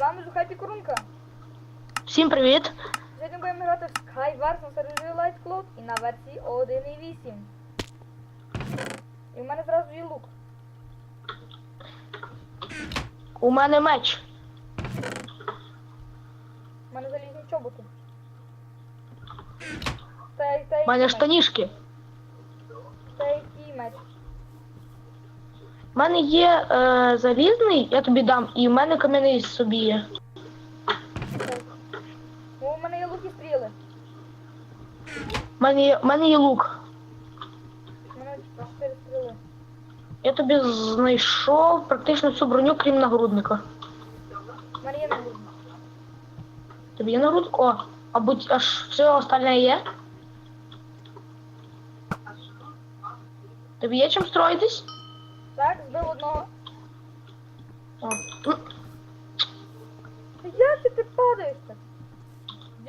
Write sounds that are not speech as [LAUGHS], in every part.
З вами Жухай Корунка. Всім привіт! Сьогодні будемо грати в Skywars на сервері Light Club і на версії 1.8. І в мене зразу є лук. У мене меч. У мене залізні чоботи. Та, та, У мене штанішки. Та який меч. У мене є е, залізний, я тобі дам, і в мене кам'яний собі є. О, у мене є лук і стріли. У мене є, у мене є лук. У мене 4 стріли. Я тобі знайшов практично всю броню, крім нагрудника. У мене є нагрудник. Тобі є нагрудник? О, а будь аж все остальне є? Тобі є чим строїтись? Так, збив одного. Ну, як ти, ти падаєш так?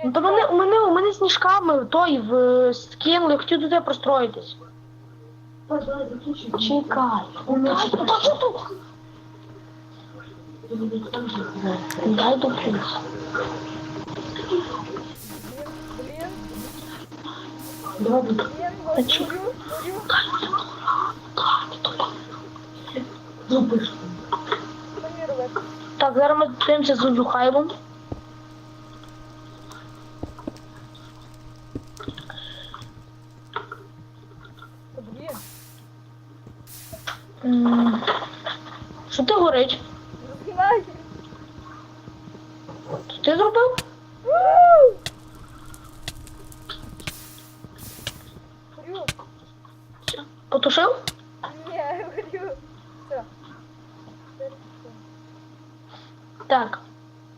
Ну то мене, у мене, у мене сніжками той в скинули, я хотів тебе простроїтись. Чекай. Дай, подожди тут. Дай доплюсь. Блін, Давай, блін, Та чо? горю, горю. Робити? Так, зараз ми дивимося з Узюхаєвом. Та блін, М, Що ти горить? Що ти зробив? Потушив? Ні, горю. Все. Так.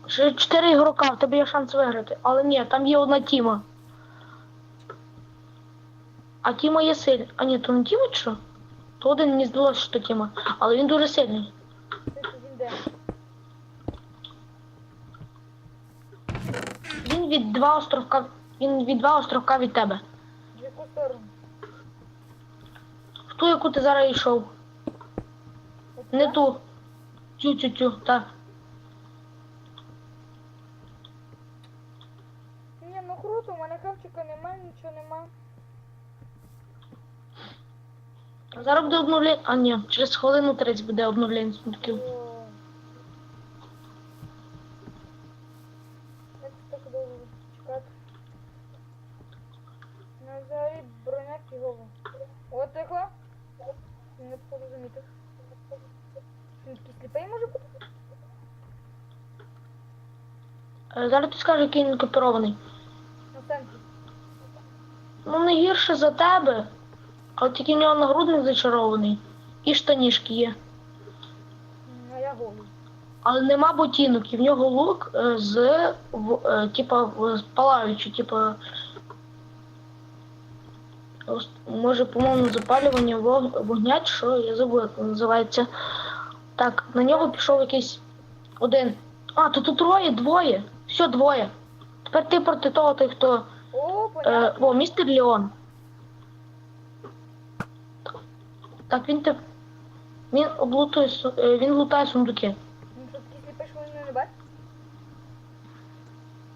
Чотири ігрока, в тебе є шанс виграти. Але ні, там є одна тіма. А Тіма є сильний. А ні, то не Тіма чи що? То один мені здалося, що Тіма. Але він дуже сильний. Він від два островка. Він від два островка від тебе. В яку сторону? В ту, яку ти зараз йшов. Не ту. Цю, так. Ні, ну круто, у мене хавчика немає, нічого нема. Зараз буде обновлення. А ні, через хвилину 30 буде обновлення сундуків. О. Як так довго чекати? Броня фігова. От тихо. Не. Він сліпий може бути? Е, Зараз ти скажеш, який він копірований. На сенсі. Ну не за тебе, але тільки в нього нагрудник зачарований. І штанішки є. А я голий. Але нема ботинок, і в нього лук е, з в, е, типа в- з палаючи, типа. Може, по-моєму, запалювання вог- вогня, що, я забув, як називається. Так, на нього пішов якийсь один. А, то тут троє, двоє. Все, двоє. Тепер ти проти того, той, хто. О, Е, о, містер Леон. Так, він те. Він облутує су- е, він лутає сундуки. Ну такий сліпий, що не бачить?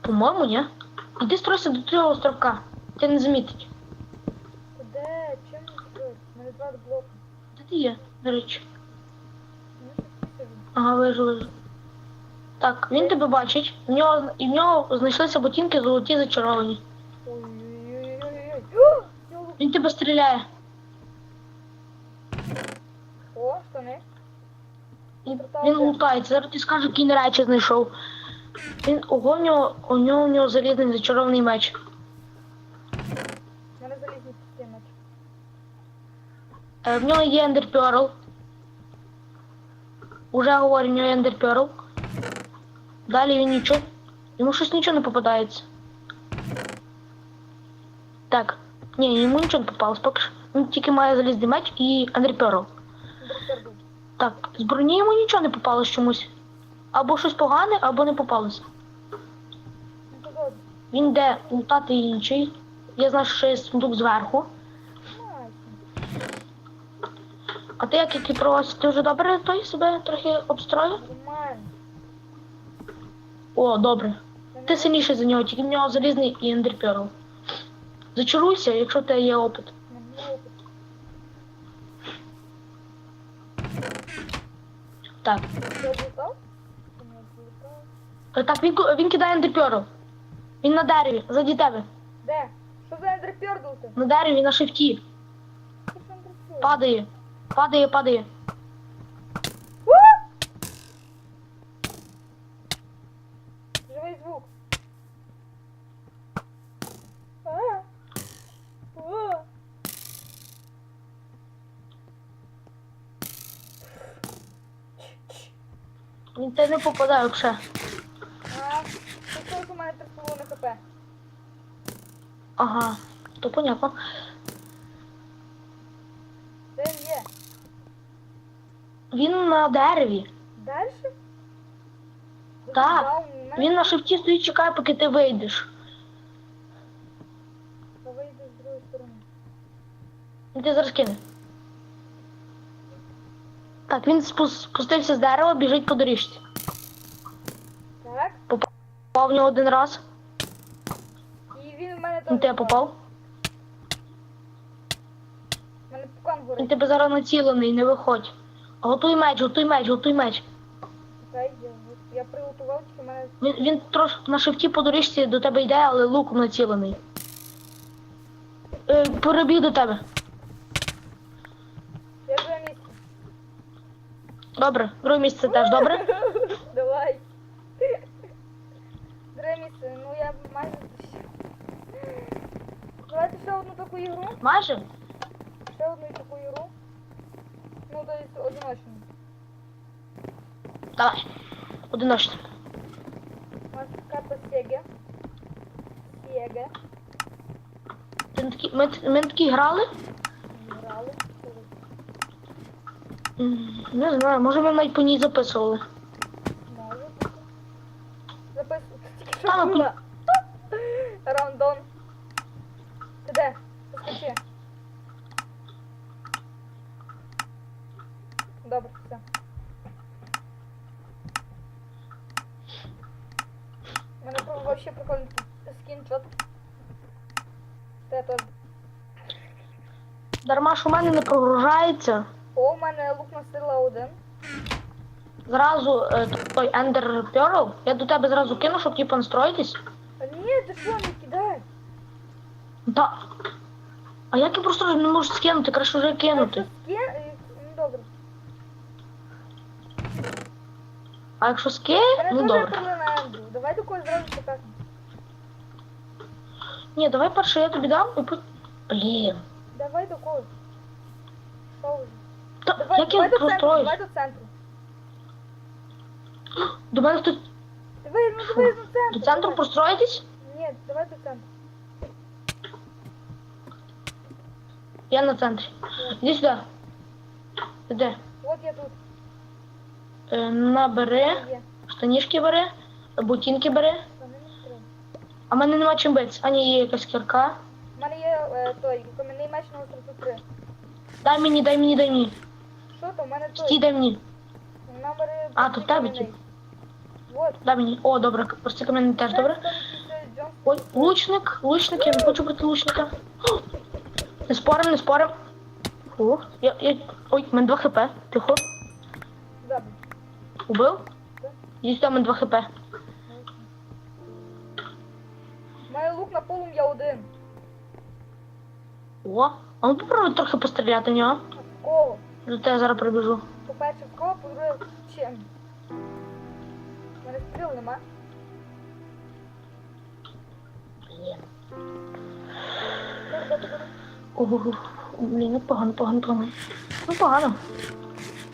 По-моєму, ні. Іди стройся до цього островка. Ти не замітить. Де? Чим не строїть? Мене два блоки. Де ти є, до речі? Ну? Ага, вижу, вижу. Так, він тебе бачить. В нього, і в нього знайшлися ботинки золоті зачаровані. Ой-ой-ой-ой-ой. О, я лук. Він тебе стріляє. О, штани. Він, лутається. Зараз ти скажеш, який речі знайшов. Він ого, в нього, у нього, у нього залізний зачарований меч. У мене залізні стіночки. Е, В нього є Ender Pearl. Уже говорю, в нього є Ender Pearl. Далі він нічого. Йому щось нічого не попадається. Так. Ні, йому нічого не попалось поки що. Він тільки має залізний меч і Ender Pearl. Так, з броні йому нічого не попалось чомусь. Або щось погане, або не добре. Він йде лутати інший. Я знаю, що є сундук зверху. А ти як який проводиш? Ти вже добре той себе трохи обстроїв? О, добре. Ти сильніший за нього, тільки в нього залізний і ендерперл. Зачаруйся, якщо в тебе є опит. мене опит. Так. Е, Так, він, він кидає ендерпьору. Він на дереві, заді тебе. Де? Що за ендерпьор ти? На дереві, на шифті. Падає. Падає, падає. У! Живий звук. А! О! Він тебе не попадає взагалі. А, ти сколько у мене 3,5 хп? Ага, то понятно. Де він є? Він на дереві. Дальше? Так, Він на шифті стоїть, чекає, поки ти вийдеш. Давай йди з другої сторони. Він тебе зараз кине. Так, він спус- спустився з дерева, біжить по доріжці. Так. Попав в нього один раз. І він в мене. Він тебе попав. У мене пукан Він тебе зараз націлений, не виходь. Готуй меч, готуй меч, готуй меч. Чекай, я, я приготував, тільки в мене Він, він трошки на шифті по доріжці до тебе йде, але луком націлений. Е, перебіг до тебе. Я вже місце. Добре, друге місце теж добре. [LAUGHS] Давай. Друге місце, ну я майже. Давайте ще одну таку ігру. Майже? Ще одну таку ігру. Ну, то есть одиночну. Давай. Одиночно. У нас карта Сеге. Сеге. Ти на такі- Ми, ми такі? Грали. Не знаю, може ми навіть по ній записували. Записуй. Тільки що Та, ну, була. Ти де? Поскочи. Добре, все. У мене про- вообще прикольний скінчот. Те теж. Дарма, що в мене не прогружається. О, у мене лук на сила один. Зразу е, той Ender Pearl, я до тебе зразу кину, щоб типу настроїтись. А ні, ти що, не кидай. Да. А як я просто не можу скинути, краще вже кинути. Якщо е, Ну, добре. А якщо ски, Мене ну дуже добре. перлина Ендрю. Давай до когось зразу покажемо. Ні, давай перше я тобі дам і потім. Блін. Давай до когось. Що вже? Давай, як давай я до центру, простроюсь? давай до центру. До мене хтось Давай, ну давай до центру. до центру давай. простроїтесь? Ні, давай до центру. Я на центрі. Іди сюди. Іди. От я тут. Е, набери, Є. штанішки бери, ботинки бери. Та не треба. А в мене нема чим битися. А ні, є якась кірка. У мене є е, той кам'яний меч на остроту 3. Дай мені, дай мені, дай мені. Що то? У мене Стій, дай мені. Номери. А, тут тебе, кам'яний. Вот. Дай мені. О, добре, прости камінь теж добре. Ой, лучник, лучник, я не хочу бути лучника. [GASPS] Не спорим, не спорим. О, я, я... Ой, в мене 2 хп. Тихо. Забудь. Убив? Сюди, в мене 2 хп. У лук на полум'я один. О, а ну попробуй трохи постріляти в нього. В кого? До тебе зараз прибіжу. По-перше, в кого, по-друге, чим? У мене стріл нема. Ого, блін, ну погано, погано, погано. Ну погано.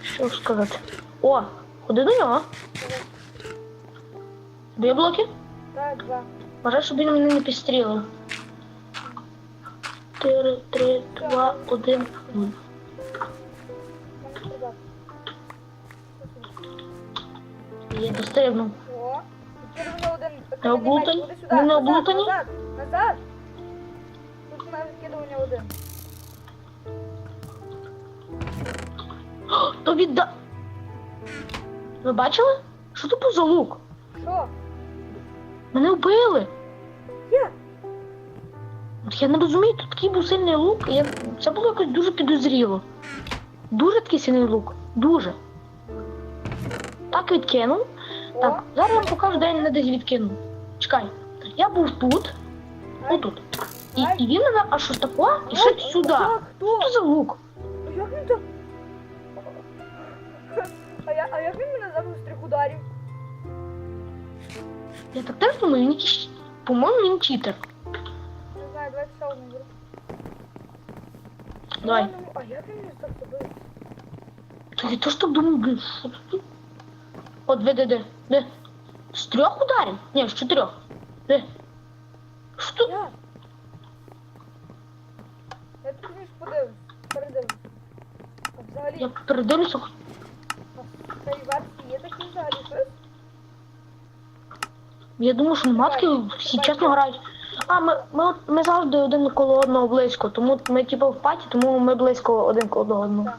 Що ж сказати. О, ходи до нього. Дві блоки? Так, два. Бажаю, щоб він мене не підстрілив. 4, 3, 2, 1. У Я дострибнув. О, тепер вони один. Не облутані? Ходи сюди. Вони назад, облутані? Назад, назад. Тут на відкидування один. О, То відда... Ви бачили? Що це був за лук? Що? Мене вбили. Як? От я не розумію, тут такий був сильний лук. і Я... Це було якось дуже підозріло. Дуже такий сильний лук. Дуже. Так відкинув. Так, зараз я вам покажу, де я не десь відкинув. Чекай. Я був тут, отут. І, і він мене аж ось тако, і ще сюди. Що за лук? Як він так? А, я, а як він мене забив з трьох ударів? Я так теж думаю, він якийсь, по-моєму, він читер. Не знаю, давайте ще одну беру. Давай. А як він мене так забив? Та я теж так думаю, блін, що тут? От, де, де, де, де? З трьох ударів? Ні, з чотирьох. Де? Що тут? Я тут ніж подивлюсь, передивлюсь. А взагалі, Я передивлюся. а в цій версії є такі взагалі щось? Я думаю, що нема таких, всі чесно грають. А, ми, ми, от- ми завжди один коло одного близько, тому ми типу в паті, тому ми близько один коло одного. Так.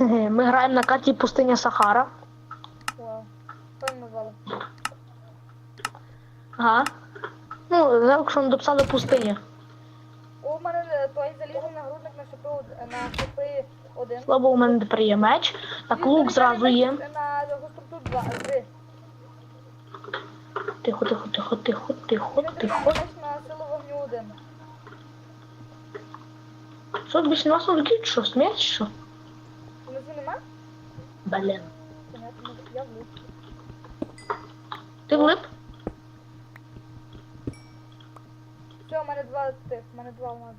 Ми граємо на карті пустиня Сахара. Вау. Назвали? Ага. Ну, зараз що дописали пустиня. О, у мене е, той залізний нагрудник на шипи, на шипи один. Слабо у мене тепер є меч. Так, лук зразу є. На гостроту два, е, три. Тихо, тихо, тихо, тихо, тихо, тихо. на силу вогню один. Що, 18 років, що, смерть, що? Може, я влип. Ти влип? Все, у мене два тих, у мене два алмази.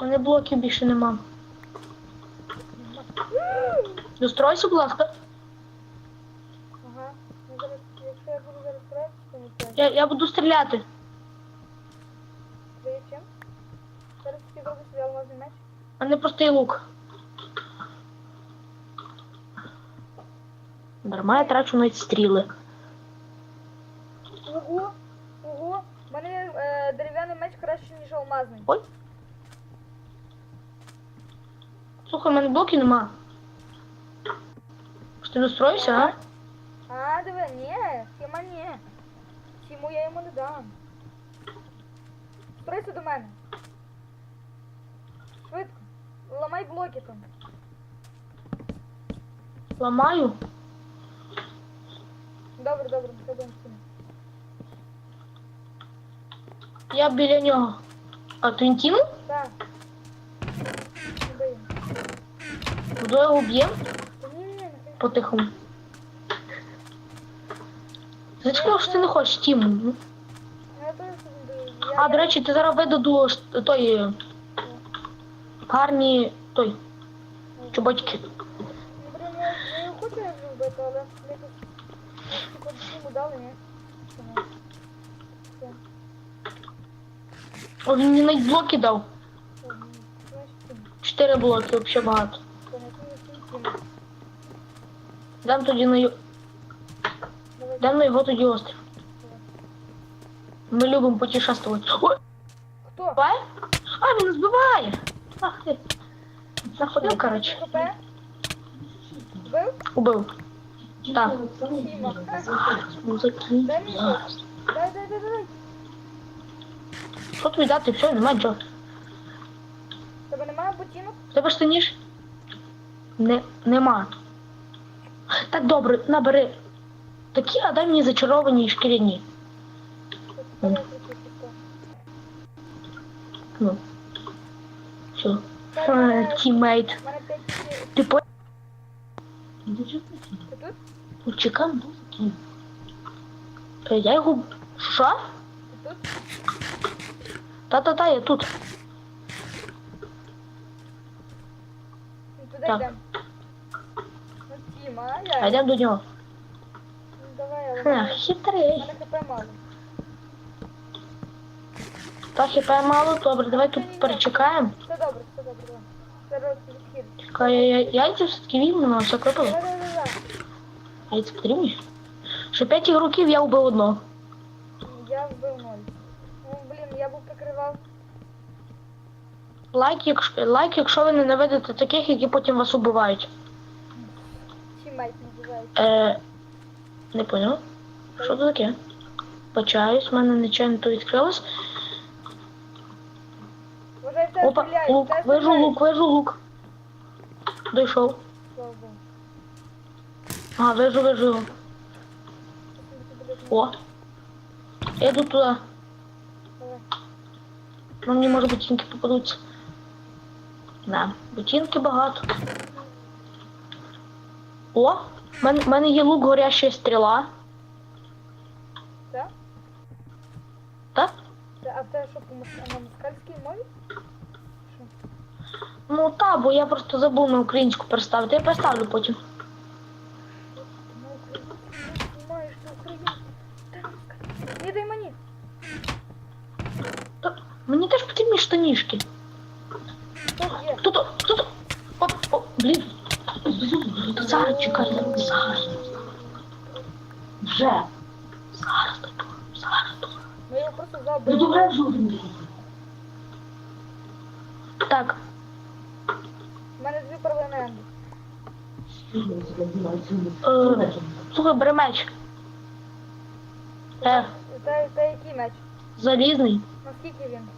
У мене блоків більше нема. Достройся, будь ласка. Ага. Ну, зараз, якщо я буду зараз стрелятися, то не. Я, я буду стріляти. Ти чим? Зараз ти зробиш собі алмазний меч. А не простий лук. Дарма я трачу навіть стріли. Ого! Ого! У мене е, дерев'яний меч краще, ніж алмазний. Ой. Слухай, у мене блоків нема. Що ти достроївся, а? А, диви, ні, Тіма ні. Тіму я йому не дам. Стройся до мене. Ламай блоки там. Ламаю. Добре, добре, ходимо з. Я біля нього. А то інтіму? Так. Буду його б'єм ні, не по-тихому. Ти ти не хочеш тіму. А, до речі, ти зараз видаду ш- той е, гарні той чоботики. Ну, блін, я, його хочу я вбити, але ми тут йому дали, ні? О, він мені навіть блоки дав. Чотири блоки, взагалі багато. не. Дам тоді на Давай. дам на його тоді острів. Ми любимо путешествувати. Ой, Хто? А, він збиває. Ах ти. Заходив, коротше. ХП? Вбив? Убив. Так. Тіма. Музики. Дай мені щось. Дай, дай, дай, дай. Що тобі дати? Все, нема нічого. Тебе немає ботинок? Тебе ж ти? Не, нема. Так добре, набери. Такі, а дай мені зачаровані і шкіряні. Ну. Все. Дай, дай, дай. Тімейт. У мене п'ять сіл. Ти по... Ти тут? Ну, чекай. Е, Я його... Що? Ти тут? Та-та-та, я тут. Ну, туди Так. йдемо. Ну, Тіма, а А я? йдемо до нього. Ну, давай, але в Ха, мене- в хитрий. мене ХП мало. Та хп мало, добре, давай тут перечекаємо. Все добре, Зараз відхід. Чекай, я, я яйця все-таки візьму на все Давай, випало. давай, давай. Яйця потрібні? Ще п'ять ігроків я вбив одного. Я вбив ноль. Ну, блін, я був прикривав. Лайк, якщо, лайк, якщо ви ненавидите таких, які потім вас убивають. Тімейт називається. Е, не поняв. Що це таке? Почаюсь, в мене нечайно то відкрилось. Вважай, Опа, стріляють, лук, тебе вижу стріляють. лук, вижу лук. Дійшов. Богу. Вижу, вижу. його. О. Я йду туди. Давай. Ну, мені може ботинки попадуться. Да, ботинки багато. О, в мене, в мене є лук горяща стріла. Так? Так? Це- А тебе що, по мос- на москальській мові? Ну та, бо я просто забув на українську переставити. Я переставлю потім. На українській не знімаєш на українській. Та москаль. Ні, дай мені. Та, мені теж потрібні штанішки. Що є? Тут, тут. Оп, оп, блін. Зараз чекай, зараз. Вже. Зараз тут, зараз тут. Ми його просто Ну забили. добре, жоден. Так, У мене дві перлини Енді. е, слухай, бери меч. Е, Та, та який меч? залізний. Наскільки він?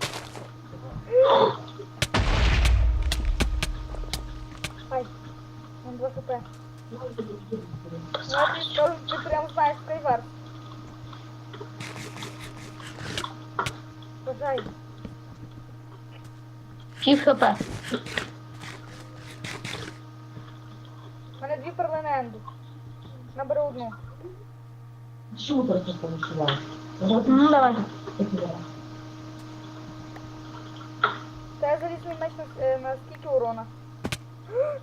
Ай, он 2 хп. Ну, а зараз. ти, прям знаєш Скайвар. Бажай. Пів хп. У мене дві перлини. Набери одну. Ты просто танцевал? Ну, давай. Та я залізний меч на, е, на скільки урона? [GASPS]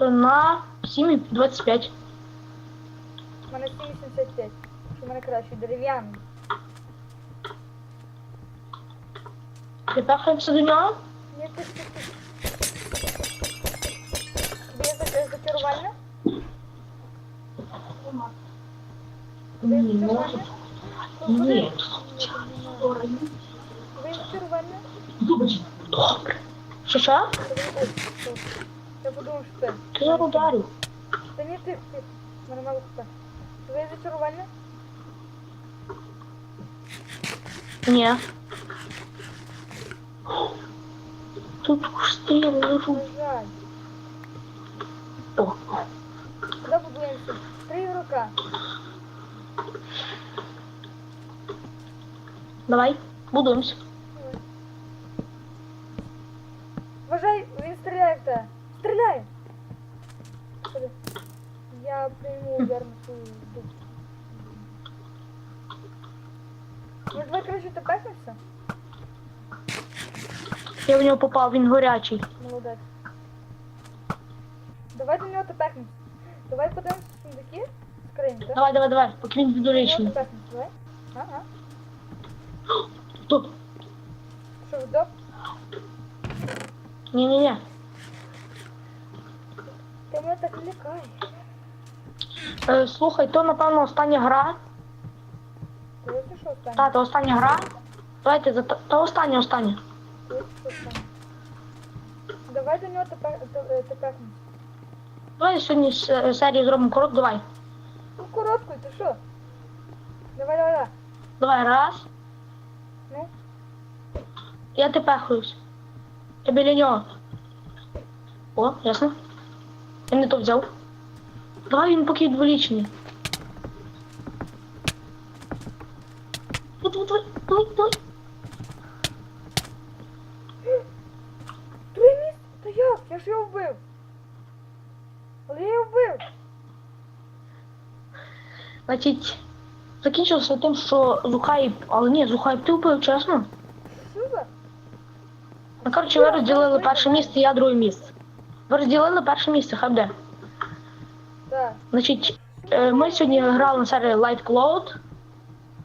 На 7,25. У мене 7,85. Що в мене краще, дерев'яний. Припахаємося до нього. Ні, ти, ти, ти. Дубочек. Добре. Що що? Я подумав, що це. Ти я ударю. Та ні, ти, ти. Мене мало. Тобі є зачарування? Ні. Тут лежу. На жаль. О, Куди будуємося? Три ігрока. Давай, будуємося. Вважай, він стріляє в тебе. Стріляє! Я прийму удар на свою дупу. Ну давай, коротше, ти пехнешся? Я в нього попав, він горячий. Молодець. Давай до нього ти пехнешся. Давай подивимося в сундуки. Скринь, так? Давай, давай, давай, поки він До нього ти відоричний. давай. Ага. Тут. Що, вдох? Ні-ні-ні. Ти мене так лякаєш. Е, слухай, то напевно остання гра. Ти ось що останнє? Та, то остання гра. Давайте за та остання, остання. Ти ось що останнє. Давай до нього ти пе- ти- е, ти пехнешся. Давай сьогодні с- е, серію зробимо корот, давай. Ну, коротко, ти що? Давай, давай, давай. Давай, раз. Ну, Я тепехаюсь. Я біля нього. О, ясно. Я не то взяв. Давай він поки дволічний. Давай, давай, давай, давай. друге місце? Та як? Я ж його вбив. Але я його вбив. Значить, закінчилося тим, що Зухай, але ні, Зухай ти вбив, чесно. Ну, коротше, ви розділили перше місце, я друге місце. Ви розділили перше місце, хай буде. Так. Значить, е, ми сьогодні грали на серії Light Cloud.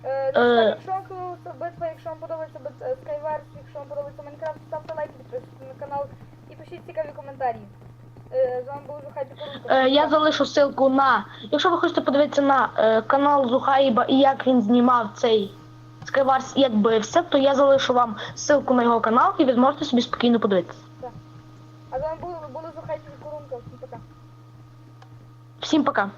Е, ну, Е. Якщо вам подобається битва, якщо вам подобається бит- е, Skywars, якщо вам подобається Майнкрафт, ставте лайки, підписуйтесь на канал і пишіть цікаві коментарі. Е, З вами був Жухай Пікорунка. Е, я залишу ссылку на. Якщо ви хочете подивитися на е, канал Зухаїба і як він знімав цей Skywars як бився, то я залишу вам ссылку на його канал і ви зможете собі спокійно подивитися. А з вами були, були Зухай Пікорунка. Всім пока. Всім пока.